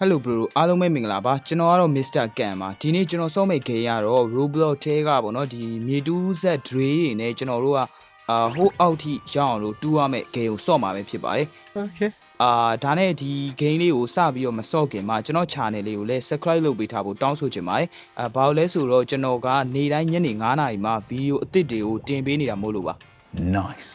Hello bro အားလုံးပဲမင်္ဂလာပါကျွန်တော်ကတော့ Mr. Kan ပါဒီနေ့ကျွန်တော်စောမိတ်ခေရတော့ Roblox ထဲကပေါ့နော်ဒီမြေတူးဆက် Dre တွေနဲ့ကျွန်တော်တို့ကအာဟိုးအောက်ထိရောက်အောင်လို့တူးရမယ့် game ကိုစော့မှာပဲဖြစ်ပါတယ် Okay. အာဒါနဲ့ဒီ game လေးကိုစပြီးတော့မစော့ခင်မှာကျွန်တော် channel လေးကိုလည်း subscribe လုပ်ပေးထားဖို့တောင်းဆိုချင်ပါတယ်အာဘာလို့လဲဆိုတော့ကျွန်တော်ကနေတိုင်းညနေ9:00နာရီမှာဗီဒီယိုအသစ်တွေကိုတင်ပေးနေတာမို့လို့ပါ Nice.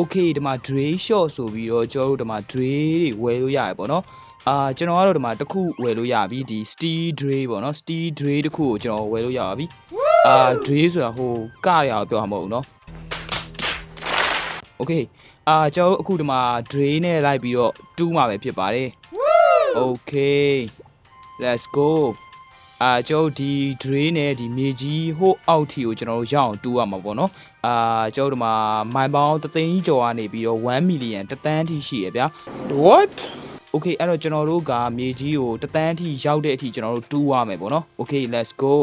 okay ဒီမှာ Dre shot ဆိုပြီးတော့ကျွန်တော်တို့ဒီမှာ Dre တွေဝယ်လို့ရတယ်ပေါ့နော် အာကျွန်တော်ကတော့ဒီမှာတစ်ခုဝယ်လို့ရပြီဒီ steel dray ပေါ့နော် steel dray တစ်ခုကိုကျွန်တော်ဝယ်လို့ရပါပြီအာ dray ဆိုတာဟိုကရအောင်ပြောမှာမဟုတ်ဘူးနော် okay အာကျွန်တော်အခုဒီမှာ dray နဲ့လိုက်ပြီးတော့တူးမှာပဲဖြစ်ပါတယ် okay let's go အာကျွန်တော်ဒီ dray နဲ့ဒီမြေကြီးဟိုအောက်ထီကိုကျွန်တော်တို့ရအောင်တူးရမှာပေါ့နော်အာကျွန်တော်ဒီမှာမိုင်ပေါင်းတသိန်းကျော်ကနေပြီးတော့1 million တသန်းထိရှိရဗျာ what Okay အဲ့တော့ကျွန်တော်တို့ကမြေကြီးကိုတသန်းထိရောက်တဲ့အထိကျွန်တော်တို့တူးရမယ်ပေါ့နော် Okay let's go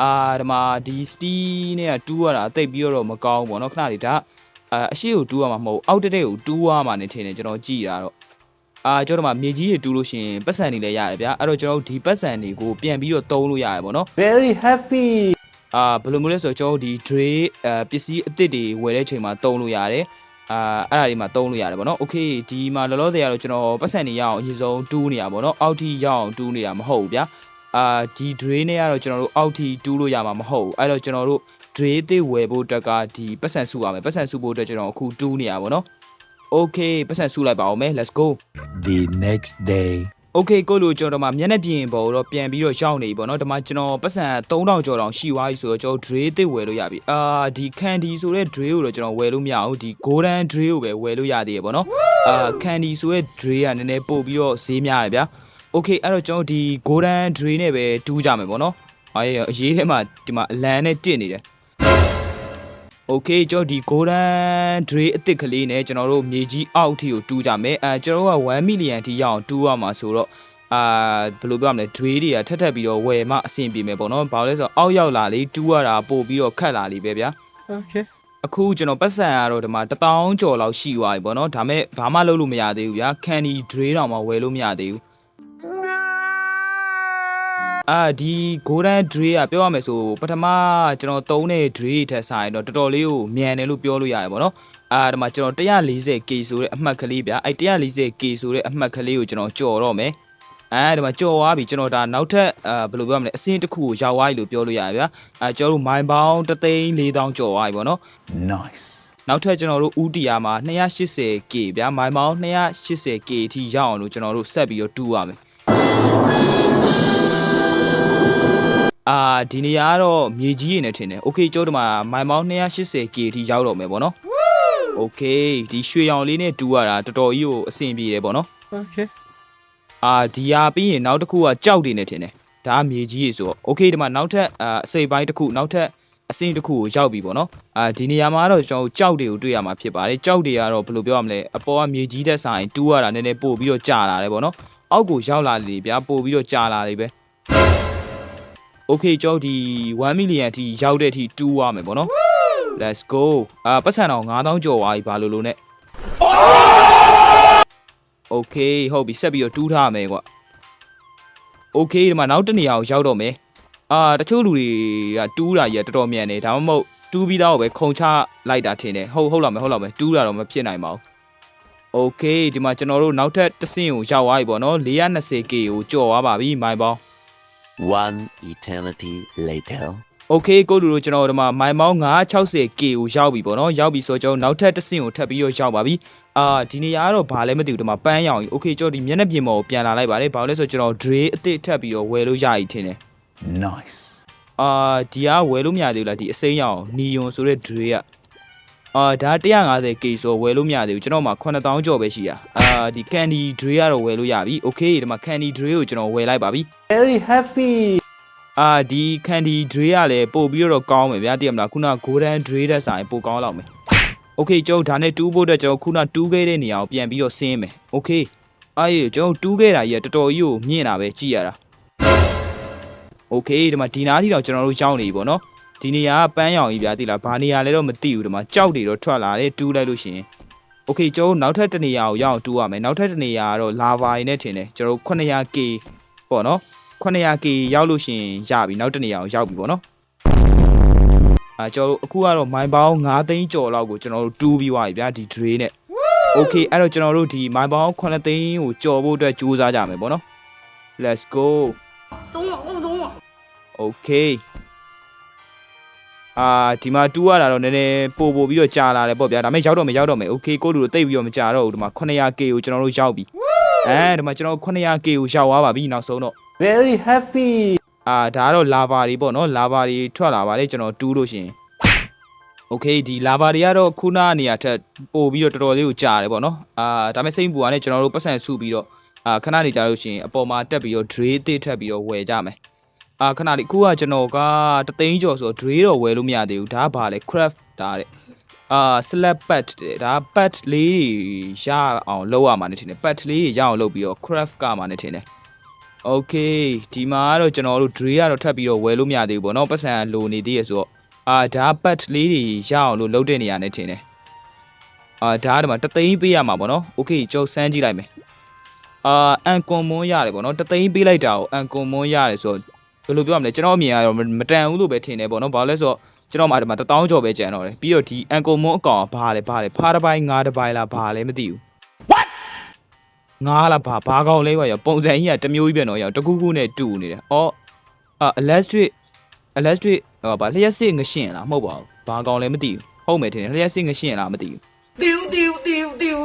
အာဒီမှာဒီ steel နဲ့ကတူးရတာတိတ်ပြီးတော့မကောင်းဘူးပေါ့နော်ခဏလေးဒါအာအရှိကိုတူးရမှာမဟုတ်အောက်တက်တဲ့ကိုတူးရမှာနေထင်တယ်ကျွန်တော်ကြည့်ရတော့အာကျွန်တော်တို့မှာမြေကြီးတွေတူးလို့ရှိရင်ပတ်စံတွေလည်းရတယ်ဗျာအဲ့တော့ကျွန်တော်တို့ဒီပတ်စံတွေကိုပြန်ပြီးတော့တုံးလို့ရတယ်ပေါ့နော် Very happy. အာဘယ်လိုမျိုးလဲဆိုတော့ကျွန်တော်တို့ဒီ Dre အဲပစ္စည်းအသစ်တွေဝယ်တဲ့အချိန်မှာတုံးလို့ရတယ် အာအဲ့ဒါတွေမှာတုံးလို့ရတယ်ဗောနော်โอเคဒီမှာလောလောဆယ်ကတော့ကျွန်တော်ပတ်စံနေရအောင်အရင်ဆုံးတူးနေရဗောနော်အောက်ထိရအောင်တူးနေတာမဟုတ်ဘူးဗျာအာဒီ Dre နဲ့ကတော့ကျွန်တော်တို့အောက်ထိတူးလို့ရမှာမဟုတ်ဘူးအဲ့တော့ကျွန်တော်တို့ Dre အသစ်ဝယ်ဖို့အတွက်ကဒီပတ်စံစုရမယ်ပတ်စံစုဖို့အတွက်ကျွန်တော်အခုတူးနေရဗောနော်โอเคပတ်စံစုလိုက်ပါအောင်မယ် let's go The next day. Okay ကိုလိုကျွန်တော်တို့မှာမျက်နှာပြင်ပေါ်တော့ပြန်ပြီးတော့ရောက်နေပြီပေါ့နော်ဒီမှာကျွန်တော်ပတ်စံ3000ကျော်တောင်ရှိသွားပြီဆိုတော့ကျွန်တော် Dre သစ်ဝယ်လို့ရပြီအာဒီ Candy ဆိုတဲ့ Dre ကိုတော့ကျွန်တော်ဝယ်လို့မရဘူးဒီ Golden Dre ကိုပဲဝယ်လို့ရသေးရပေါ့နော်အာ Candy ဆိုတဲ့ Dre ကနည်းနည်းပို့ပြီးတော့ဈေးများတယ်ဗျာ Okay အဲ့တော့ကျွန်တော်ဒီ Golden Dre နဲ့ပဲတူးကြမယ်ပေါ့နော်ဟာရအရေးထဲမှာဒီမှာအလန်နဲ့တစ်နေတယ် Okay ကျွန်တော်ဒီ Golden Dre အစ်စ်ကလေးနဲ့ကျွန်တော်တို့မြေကြီးအောက်အထိကိုတူးကြမယ်အဲကျွန်တော်တို့က1 million ထိရအောင်တူးရမှာဆိုတော့အာဘယ်လိုပြောရမလဲ Dre တွေကထက်ထက်ပြီးတော့ဝယ်မှအဆင်ပြေမယ်ပေါ့နော်ဘာလို့လဲဆိုတော့အောက်ရောက်လာလေတူးရတာပို့ပြီးတော့ခတ်လာလေပဲဗျာ Okay. အခုကျွန်တော်ပတ်စံကတော့ဒီမှာ1000ကျော်လောက်ရှိသွားပြီပေါ့နော်ဒါမဲ့ဘာမှလုပ်လို့မရသေးဘူးဗျာ Candy Dre တောင်မှဝယ်လို့မရသေးဘူး အာဒီ Golden Dre ကပြောရမယ်ဆိုပထမကျွန်တော်သုံးတဲ့ Dre ထက်ဆိုင်တော့တော်တော်လေးကိုမြန်တယ်လို့ပြောလို့ရတယ်ပေါ့နော်အာဒီမှာကျွန်တော် 140K ဆိုတဲ့အမှတ်ကလေးဗျာအဲ 140K ဆိုတဲ့အမှတ်ကလေးကိုကျွန်တော်ကြော်တော့မယ်အဲဒီမှာကြော်သွားပြီကျွန်တော်ဒါနောက်ထပ်အာဘယ်လိုပြောမလဲအစင်းတစ်ခုကိုရောက်သွားပြီလို့ပြောလို့ရတယ်ဗျာအဲကျွန်တော်တို့မိုင်ပေါင်း3,400ကျော်သွားပြီပေါ့နော် Nice. နောက်ထပ်ကျွန်တော်တို့ဥတီယာမှာ 280K ဗျာမိုင်ပေါင်း 280K အထိရောက်အောင်လို့ကျွန်တော်တို့ဆက်ပြီးတော့တူးရမယ် အာဒီနေရာကတော့မြေကြီးရည်နဲ့ထင်တယ်။ Okay ကျိုးဒီမှာမိုင်ပေါင်း 280K အထိရောက်တော့မယ်ပေါ့နော်။ Okay ဒီရွှေရောင်လေးနဲ့တူရတာတော်တော်ကြီးကိုအဆင်ပြေတယ်ပေါ့နော် Okay. ။အာဒီဟာပြီးရင်နောက်တစ်ခုကကြောက်တွေနဲ့ထင်တယ်။ဒါကမြေကြီးရည်ဆိုတော့ Okay ဒီမှာနောက်ထပ်အာအစိပ်ပိုင်းတစ်ခုနောက်ထပ်အဆင့်တစ်ခုကိုရောက်ပြီပေါ့နော်။အာဒီနေရာမှာတော့ကျွန်တော်တို့ကြောက်တွေကိုတွေ့ရမှာဖြစ်ပါတယ်။ကြောက်တွေကတော့ဘယ်လိုပြောရမလဲအပေါ်ကမြေကြီးတဲ့ဆိုင်တူးရတာနည်းနည်းပို့ပြီးတော့ကြာလာတယ်ပေါ့နော်။အောက်ကိုရောက်လာလေဗျာပို့ပြီးတော့ကြာလာလေပဲ။ Okay ကျွန်တော်ဒီ1 million အထိရောက်တဲ့အထိတူးရမယ်ပေါ့နော် Let's go အာပတ်စံတော့9000ကျော်သွားပြီဘာလို့လို့ ਨੇ Okay ဟုတ်ပြီဆက်ပြီးတော့တူးထားရမယ်ကွာ Okay ဒီမှာနောက်တစ်နေရာကိုရောက်တော့မယ်အာတချို့လူတွေကတူးတာကြီးကတော်တော်မြန်နေဒါမှမဟုတ်တူးပြီးသားကိုပဲခုံချလိုက်တာထင်တယ်ဟုတ်ဟုတ်လားမယ်ဟုတ်လားမယ်တူးတာတော့မဖြစ်နိုင်ပါဘူး Okay ဒီမှာကျွန်တော်တို့နောက်ထပ်တစ်ဆင့်ကိုရောက်သွားပြီပေါ့နော် 420K ကိုကြော်သွားပါပြီမိုင်ပေါင်း One eternity later. Okay ကိုလူတို့ကျွန်တော်တို့ဒီမှာမိုင်ပေါင်း 960K ကိုရောက်ပြီပေါ့နော်ရောက်ပြီဆိုတော့ကျွန်တော်နောက်ထပ်တစ်ဆင့်ကိုထပ်ပြီးတော့ရောက်ပါပြီအာဒီနေရာကတော့ဘာလဲမသိဘူးဒီမှာပန်းရောင်ကြီး Okay ကျွန်တော်ဒီမျက်နှာပြင်ပေါ်ကိုပြန်လာလိုက်ပါတယ်ဘာလို့လဲဆိုတော့ကျွန်တော် Dre အစ်စ်ထပ်ပြီးတော့ဝယ်လို့ရည်ထင်တယ် Nice. အာဒီကဝယ်လို့မရသေးဘူးလားဒီအစိမ်းရောင်နီယွန်ဆိုတဲ့ Dre က အာဒါ 150K ဆိုဝယ်လို့မရသေးဘူးကျွန်တော်မှာ9000ကျော်ပဲရှိတာအာဒီ Candy Dre ကတော့ဝယ်လို့ရပြီ Okay ဒီမှာ Candy Dre ကိုကျွန်တော်ဝယ်လိုက်ပါပြီ Very happy. အာဒီ Candy Dre ကလည်းပို့ပြီးတော့ကောင်းမယ်ဗျာသိရမလားခုန Golden Dre တဲ့ဆိုင်ပို့ကောင်းလောက်မယ် Okay ကျွန်တော်ဒါနဲ့တူးဖို့အတွက်ကျွန်တော်ခုနတူးခဲ့တဲ့နေရာကိုပြန်ပြီးတော့ဆင်းမယ် Okay အေးကျွန်တော်တူးခဲ့တာကြီးကတော်တော်ကြီးကိုမြင့်တာပဲကြည့်ရတာ Okay ဒီမှာဒီနားထိတော့ကျွန်တော်တို့ရောက်နေပြီပေါ့နော် ဒီနေရာကပန်းရောင်ကြီးဗျာသိလားဘာနေရာလဲတော့မသိဘူးဒီမှာကြောက်တွေတော့ထွက်လာတယ်တူးလိုက်လို့ရှိရင်โอเคကျွန်တော်နောက်ထပ်တနေရာကိုရအောင်တူးရမယ်နောက်ထပ်တနေရာကတော့လာဗာရင်းနဲ့ထင်တယ်ကျွန်တော် 900k ပေါ့နော် 900k ရောက်လို့ရှိရင်ရပြီနောက်တနေရာကိုရောက်ပြီပေါ့နော်အာကျွန်တော်အခုကတော့မိုင်ပေါင်း9သိန်းကျော်လောက်ကိုကျွန်တော်တို့တူးပြီးွားပြီဗျာဒီ drain နဲ့ okay အဲ့တော့ကျွန်တော်တို့ဒီမိုင်ပေါင်း9သိန်းကိုကျော်ဖို့အတွက်ကြိုးစားကြမယ်ပေါ့နော် let's go သုံးပါသုံးပါ okay အာဒီမှာတူးရတာတော့နည်းနည်းပို့ပို့ပြီးတော့ကြာလာတယ်ပေါ့ဗျာဒါပေမဲ့ရောက်တော့မရောက်တော့မယ် okay ကိုလူတို့တိတ်ပြီးတော့မကြာတော့ဘူးဒီမှာ 900k ကိုကျွန်တော်တို့ရောက်ပြီအဲဒီမှာကျွန်တော် 900k ကိုရောက်သွားပါပြီနောက်ဆုံးတော့ very happy အာဒါကတော့လာဘာတွေပေါ့နော်လာဘာတွေထွက်လာပါတယ်ကျွန်တော်တူးလို့ရှင် okay ဒီလာဘာတွေကတော့ခုနနေရာထက်ပို့ပြီးတော့တော်တော်လေးကိုကြာတယ်ပေါ့နော်အာဒါပေမဲ့စိတ်ပူရနဲ့ကျွန်တော်တို့ပတ်စံစုပြီးတော့အာခဏနေကြလို့ရှင်အပေါ်မှာတက်ပြီးတော့ dray တိတ်ထက်ပြီးတော့ဝယ်ကြမယ် အာခဏလေးအခုကကျွန်တော်ကတသိန်းကျော်ဆိုတော့ dray တော့ဝယ်လို့မရသေးဘူးဒါကဘာလဲ craft ဒါတဲ့အာ slab pad တဲ့ဒါ pad လေးရအောင်လုပ်ရမှာနေထင်တယ် pad လေးရအောင်လုပ်ပြီးတော့ craft ကမှာနေထင်တယ် okay ဒီမှာကတော့ကျွန်တော်တို့ dray ကတော့ထပ်ပြီးတော့ဝယ်လို့မရသေးဘူးပေါ့နော်ပတ်စံလိုနေသေးရဆိုတော့အာဒါ pad လေးတွေရအောင်လို့လုပ်တဲ့နေရာနေထင်တယ်အာဒါကတော့တသိန်းပေးရမှာပေါ့နော် okay ကြောက်စမ်းကြည့်လိုက်မယ်အာအန်ကွန်မွန်းရတယ်ပေါ့နော်တသိန်းပေးလိုက်တာကိုအန်ကွန်မွန်းရတယ်ဆိုတော့ ဘယ်လိုပြောရမလဲကျွန်တော်အမြင်ကတော့မတန်ဘူးလို့ပဲထင်တယ်ပေါ့နော်ဘာလို့လဲဆိုတော့ကျွန်တော်မှဒီမှာ1000ကျော်ပဲကျန်တော့တယ်ပြီးတော့ဒီအန်ကွန်မွန်အကောင်ကဘာလဲဘာလဲဖားတစ်ပိုင်းငါးတစ်ပိုင်းလားဘာလဲမသိဘူးငားလားဘာဘာကောင်လဲကွာရောပုံစံကြီးကတစ်မျိုးကြီးပဲနော်ရောတကူးကူးနဲ့တူနေတယ်။အော်အာ electric electric ဟောဗာလျှက်စစ်ငရှင်လားမဟုတ်ပါဘူး။ဘာကောင်လဲမသိဘူး။ဟုတ်မယ်ထင်တယ်လျှက်စစ်ငရှင်လားမသိဘူး။丢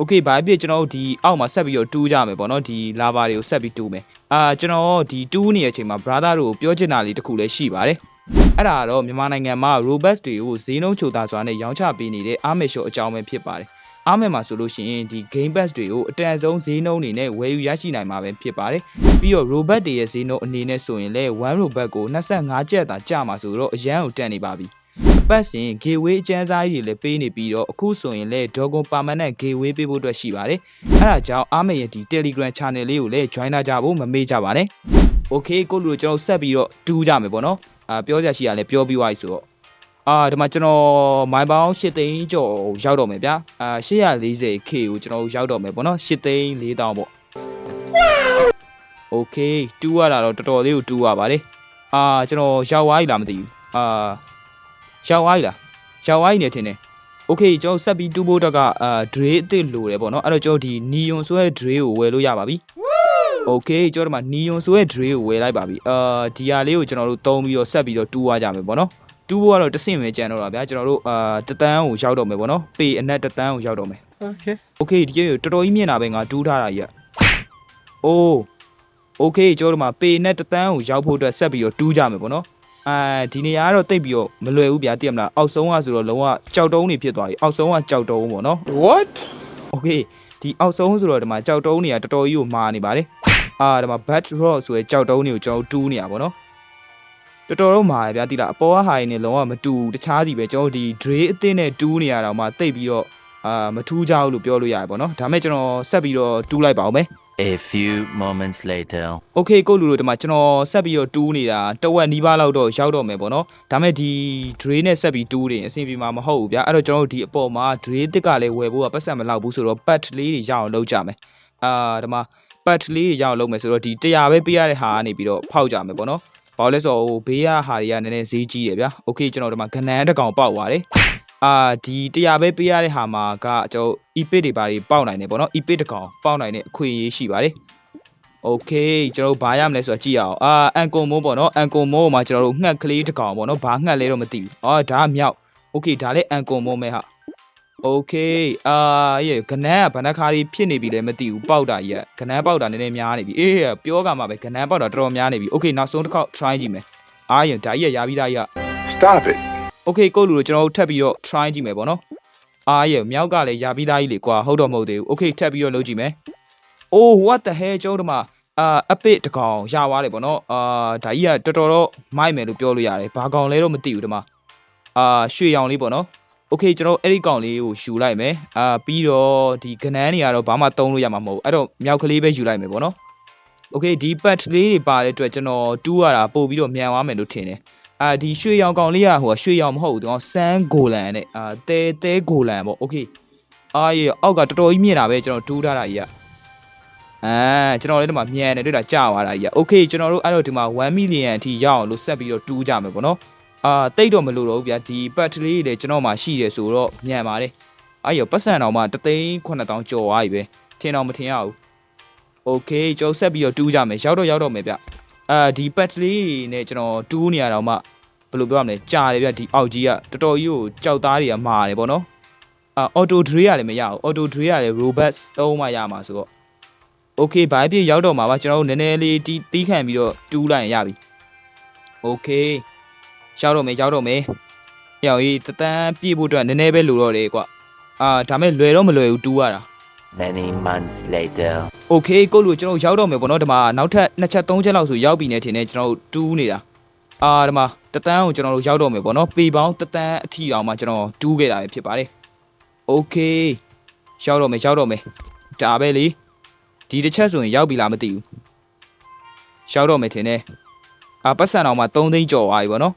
โอเคဘာဖြစ်ကျွန်တော်တို့ဒီအောက်မှာဆက်ပြီးတော့တူးကြမယ်ပေါ့နော်ဒီလာဘာတွေကိုဆက်ပြီးတူးမယ်အာကျွန်တော်ဒီတူးနေတဲ့အချိန်မှာ brother တို့ကိုပြောချင်တာလေးတစ်ခုလည်းရှိပါတယ်အဲ့ဒါကတော့မြန်မာနိုင်ငံမှာ robot တွေကိုဈေးနှုန်းချိုသာစွာနဲ့ရောင်းချပေးနေတဲ့အာမေရှော့အကြောင်းပဲဖြစ်ပါတယ်အားမဲ့မှာဆိုလို့ရှိရင်ဒီ game pass တွေကိုအတန်ဆုံးဈေးနှုန်းအနေနဲ့ဝယ်ယူရရှိနိုင်မှာပဲဖြစ်ပါတယ်။ပြီးတော့ robot တွေရဲ့ဈေးနှုန်းအနေနဲ့ဆိုရင်လည်း1 robot ကို25ကျပ်သာကျမှာဆိုတော့အရန်ကိုတက်နေပါပြီ။ ပတ်စဉ် gateway အကျန်းစားကြီးတွေလည်းပေးနေပြီးတော့အခုဆိုရင်လည်း Dogon permanent gateway ပေးဖို့အတွက်ရှိပါတယ်။အဲဒါကြောင့်အားမယ်ရဲ့ဒီ Telegram channel လေးကိုလည်း join လာကြဖို့မမေ့ကြပါနဲ့။ Okay ကိုလူတို့ကျွန်တော်ဆက်ပြီးတော့တူးကြမယ်ပေါ့နော်။အာပြောကြရှိရလဲပြောပြီးသွားပြီဆိုတော့အာဒီမှာကျွန်တော်မိုင်ပေါင်း8သိန်းကျော်ရောက်တော့မယ်ဗျာအာ 840k ကိုကျွန်တော်ရောက်တော့မယ်ပေါ့နော်8သိန်း4000ပေါ့ Okay တူးရတာတော့တော်တော်လေးကိုတူးရပါလေအာကျွန်တော်ရောက်သွားပြီလားမသိဘူးအာ ရောက်သွားပြီလားရောက်သွားပြီနေထင်တယ် Okay ကျွန်တော်ဆက်ပြီးတူးဖို့တော့ကအာ dray အစ်စ်လိုတယ်ပေါ့နော်အဲ့တော့ကျွန်တော်ဒီ neon ဆိုတဲ့ dray ကိုဝယ်လို့ရပါပြီ Okay ကျွန်တော်ဒီမှာ neon ဆိုတဲ့ dray ကိုဝယ်လိုက်ပါပြီအာဒီဟာလေးကိုကျွန်တော်တို့သုံးပြီးတော့ဆက်ပြီးတော့တူးရကြမယ်ပေါ့နော်တူးဖို့ကတော့တစ်ဆင့်ပဲကြံတော့တာဗျာကျွန်တော်တို့အာတတန်းကိုရောက်တော့မယ်ပေါ့နော်ပေအနက်တတန်းကိုရောက်တော့မယ် Okay. Okay ဒီကြီးတော်တော်ကြီးမြင်တာပဲငါတူးထားတာကြီးอ่ะ Oh Okay ကျွန်တော်တို့မှာပေနဲ့တတန်းကိုရောက်ဖို့အတွက်ဆက်ပြီးတော့တူးကြမယ်ပေါ့နော် အာဒီနေရာကတော့တိတ်ပြီးတော့မလွယ်ဘူးဗျာသိရမလားအောက်ဆုံးကဆိုတော့လုံးဝကြောက်တုံးနေဖြစ်သွားပြီအောက်ဆုံးကကြောက်တုံးပေါ့နော် What? Okay ဒီအောက်ဆုံးဆိုတော့ဒီမှာကြောက်တုံးတွေကတော်တော်ကြီးကိုမာနေပါတယ်အာဒီမှာ bat rock ဆိုရဲကြောက်တုံးတွေကိုကျွန်တော်တို့တူးနေရပါတော့တော်တော်တော့မာရဗျာတိလားအပေါ်ကဟာရင်းနဲ့လုံးဝမတူဘူးတခြားစီပဲကျွန်တော်တို့ဒီ dray အသင်းနဲ့တူးနေရတော့မှတိတ်ပြီးတော့အာမထူးကြဘူးလို့ပြောလို့ရတယ်ပေါ့နော်ဒါမဲ့ကျွန်တော်ဆက်ပြီးတော့တူးလိုက်ပါအောင်မယ် A few moments later. Okay ကိုလူတို့ဒီမှာကျွန်တော်ဆက်ပြီးတော့တူးနေတာတဝက်နီးပါးလောက်တော့ရောက်တော့မယ်ပေါ့နော်ဒါမဲ့ဒီ dray နဲ့ဆက်ပြီးတူးနေအဆင်ပြေမှာမဟုတ်ဘူးဗျာအဲ့တော့ကျွန်တော်တို့ဒီအပေါ်မှာ dray တစ်ကလည်းဝယ်ဖို့ကပတ်စံမလောက်ဘူးဆိုတော့ pat လေးတွေရအောင်လုပ်ကြမယ်အာဒီမှာ pat လေးတွေရအောင်လုပ်မယ်ဆိုတော့ဒီ100ပဲပေးရတဲ့ဟာကနေပြီးတော့ဖောက်ကြမယ်ပေါ့နော်ဘာလို့လဲဆိုတော့ဟိုဘေးကဟာတွေကနည်းနည်းဈေးကြီးတယ်ဗျာ Okay ကျွန်တော်ဒီမှာကနန်းတစ်ကောင်ပေါက်သွားတယ် အာဒီ100ပဲပေးရတဲ့ဟာမှာကကျွန်တော် epic တွေပါတွေပေါက်နိုင်တယ်ပေါ့နော် epic တစ်ကောင်ပေါက်နိုင်တဲ့အခွင့်အရေးရှိပါတယ် โอเคကျွန်တော်တို့ဘာရမလဲဆိုတော့ကြည့်ရအောင်အာအန်ကွန်မိုးပေါ့နော်အန်ကွန်မိုးမှာကျွန်တော်တို့ငှက်ကလေးတစ်ကောင်ပေါ့နော်ဘာငှက်လဲတော့မသိဘူးအော်ဒါကမြောက်โอเคဒါလည်းအန်ကွန်မိုးမဲဟာโอเคအာရဲ့ကနန်းကဘဏ္ဍခါရီဖြစ်နေပြီလည်းမသိဘူးပေါက်တာကြီးကကနန်းပေါက်တာနည်းနည်းများနေပြီအေးပြောကမှာပဲကနန်းပေါက်တာတော်တော်များနေပြီโอเคနောက်ဆုံးတစ်ခေါက် try ကြည့်မယ်အာရင်ဒါကြီးကရပြီးသားကြီးက Stop it. โอเคကိုလူတို့ကျွန်တော်တို့ထပ်ပြီးတော့ try ကြည့်မယ်ပေါ့နော်အာရဲ့မြောက်ကလည်းရပြီးသားကြီးလေကွာဟုတ်တော့မဟုတ်သေးဘူးโอเคထပ်ပြီးတော့လုပ်ကြည့်မယ် oh what the hell ကျွန်တော်တို့မှာအာအပစ်တကောင်ရသွားတယ်ပေါ့နော်အာဒါကြီးကတော်တော်တော့မိုက်မယ်လို့ပြောလို့ရတယ်ဘာကောင်လဲတော့မသိဘူးဒီမှာအာရွှေရောင်လေးပေါ့နော်โอเคကျွန်တော်အဲ့ဒီကောင်လေးကိုယူလိုက်မယ်အာပြီးတော့ဒီကနန်းတွေကတော့ဘာမှတုံးလို့ရမှာမဟုတ်ဘူးအဲ့တော့မြောက်ကလေးပဲယူလိုက်မယ်ပေါ့နော်โอเคဒီပတ်လေးတွေပါတဲ့အတွက်ကျွန်တော်တူးရတာပို့ပြီးတော့မြန်သွားမယ်လို့ထင်တယ် အာဒီရွှေရောင်ကောင်လေးကဟိုကရွှေရောင်မဟုတ်ဘူးဒီကောင်စမ်းဂိုလန်နဲ့အာတဲတဲဂိုလန်ပေါ့โอเค အာရေအောက်ကတော်တော်ကြီးမြင်တာပဲကျွန်တော်တူးထားတာကြီးကအာကျွန်တော်လည်းဒီမှာမြန်တယ်တွေ့တာကြာသွားတာကြီးကโอเคကျွန်တော်တို့အဲ့တော့ဒီမှာ1 million အထိရအောင်လို့ဆက်ပြီးတော့တူးကြမယ်ပေါ့နော်အာတိတ်တော့မလို့တော့ဘူးဗျာဒီပတ်တလေးတွေကျွန်တော်မှရှိတယ်ဆိုတော့မြန်ပါတယ်အာရေပတ်စံတော်မှတသိန်း9000ကျော်သွားပြီပဲထင်တော့မထင်ရဘူးโอเคကျွန်တော်ဆက်ပြီးတော့တူးကြမယ်ရောက်တော့ရောက်တော့မယ်ဗျ အာဒီပတ်တလေးနဲ့ကျွန်တော်တူးနေရတော့မှဘယ်လိုပြောရမလဲကြာတယ်ဗျဒီအောက်ကြီးကတော်တော်ကြီးကိုကြောက်သားတွေကမာတယ်ပေါ့နော်အာ auto dray ရလည်းမရဘူး auto dray ရလည်း robust သုံးမှရမှာဆိုတော့ okay ဘိုင်းပြရောက်တော့မှာပါကျွန်တော်တို့နည်းနည်းလေးတီးတီးခံပြီးတော့တူးလိုက်ရင်ရပြီ okay ရောက်တော့မယ်ရောက်တော့မယ်ဟျော်ကြီးတတန်းပြည့်ဖို့အတွက်နည်းနည်းပဲလိုတော့တယ်ကွာအာဒါမဲ့လွယ်တော့မလွယ်ဘူးတူးရတာ Many months later. okay ကိုလူကျွန်တော်ရောက်တော့မယ်ပေါ့နော်ဒီမှာနောက်ထပ်နှစ်ချက်သုံးချက်လောက်ဆိုရောက်ပြီနေထင်တယ်ကျွန်တော်တို့တူးနေတာအာဒီမှာတတန်းကိုကျွန်တော်တို့ရောက်တော့မယ်ပေါ့နော်ပေပေါင်းတတန်းအထီအောင်မှကျွန်တော်တူးခဲ့တာပဲဖြစ်ပါတယ် okay ရောက်တော့မယ်ရောက်တော့မယ်ဒါပဲလေဒီတစ်ချက်ဆိုရင်ရောက်ပြီလားမသိဘူးရောက်တော့မယ်ထင်တယ်အာပတ်စံအောင်မှ3သိန်းကျော်သွားပြီပေါ့နော်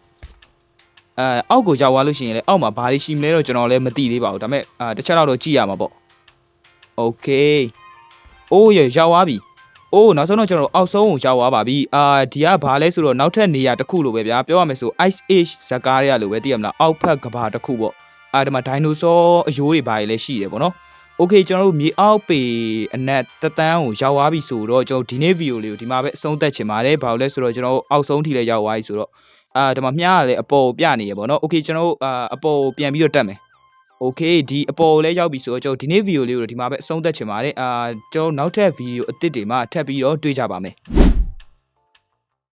အဲအောက်ကိုရောက်သွားလို့ရှိရင်လည်းအောက်မှာဘာတွေရှိမလဲတော့ကျွန်တော်လည်းမသိသေးပါဘူးဒါပေမဲ့အာတစ်ချက်တော့တော့ကြည့်ရမှာပေါ့ okay အိုးရရောက်သွားပြီအိုးနောက်ဆုံးတော့ကျွန်တော်တို့အောက်ဆုံးကိုရောက်သွားပါပြီအာဒီကဘာလဲဆိုတော့နောက်ထပ်နေရာတစ်ခုလိုပဲဗျာပြောရမယ်ဆို Ice Age ဇာတ်ကားတွေကလိုပဲသိရမလားအောက်ဖက်ကဘာတစ်ခုပေါ့အာဒီမှာဒိုင်နိုဆောအယိုးတွေဘာတွေလည်းရှိတယ်ပေါ့နော် โอเคကျွန်တော်တို့မြေအောက်ပေအနက်တတန်းကိုရောက်သွားပြီဆိုတော့ကျွန်တော်ဒီနေ့ဗီဒီယိုလေးကိုဒီမှာပဲအဆုံးသတ်ချင်ပါတယ်ဘာလို့လဲဆိုတော့ကျွန်တော်တို့အောက်ဆုံးထိလည်းရောက်သွားပြီဆိုတော့အာဒီမှာမြားကလည်းအပေါ်ကိုပြနေရပေါ့နော်โอเคကျွန်တော်တို့အာအပေါ်ကိုပြန်ပြီးတော့တက်မယ် โอเคဒီအပေါ်ကိုလည်းရောက်ပြီဆိုတော့ကျွန်တော်ဒီနေ့ဗီဒီယိုလေးကိုဒီမှာပဲအဆုံးသတ်ချင်ပါတယ်အာကျွန်တော်တို့နောက်ထပ်ဗီဒီယိုအသစ်တွေမှာထပ်ပြီးတော့တွေ့ကြပါမယ်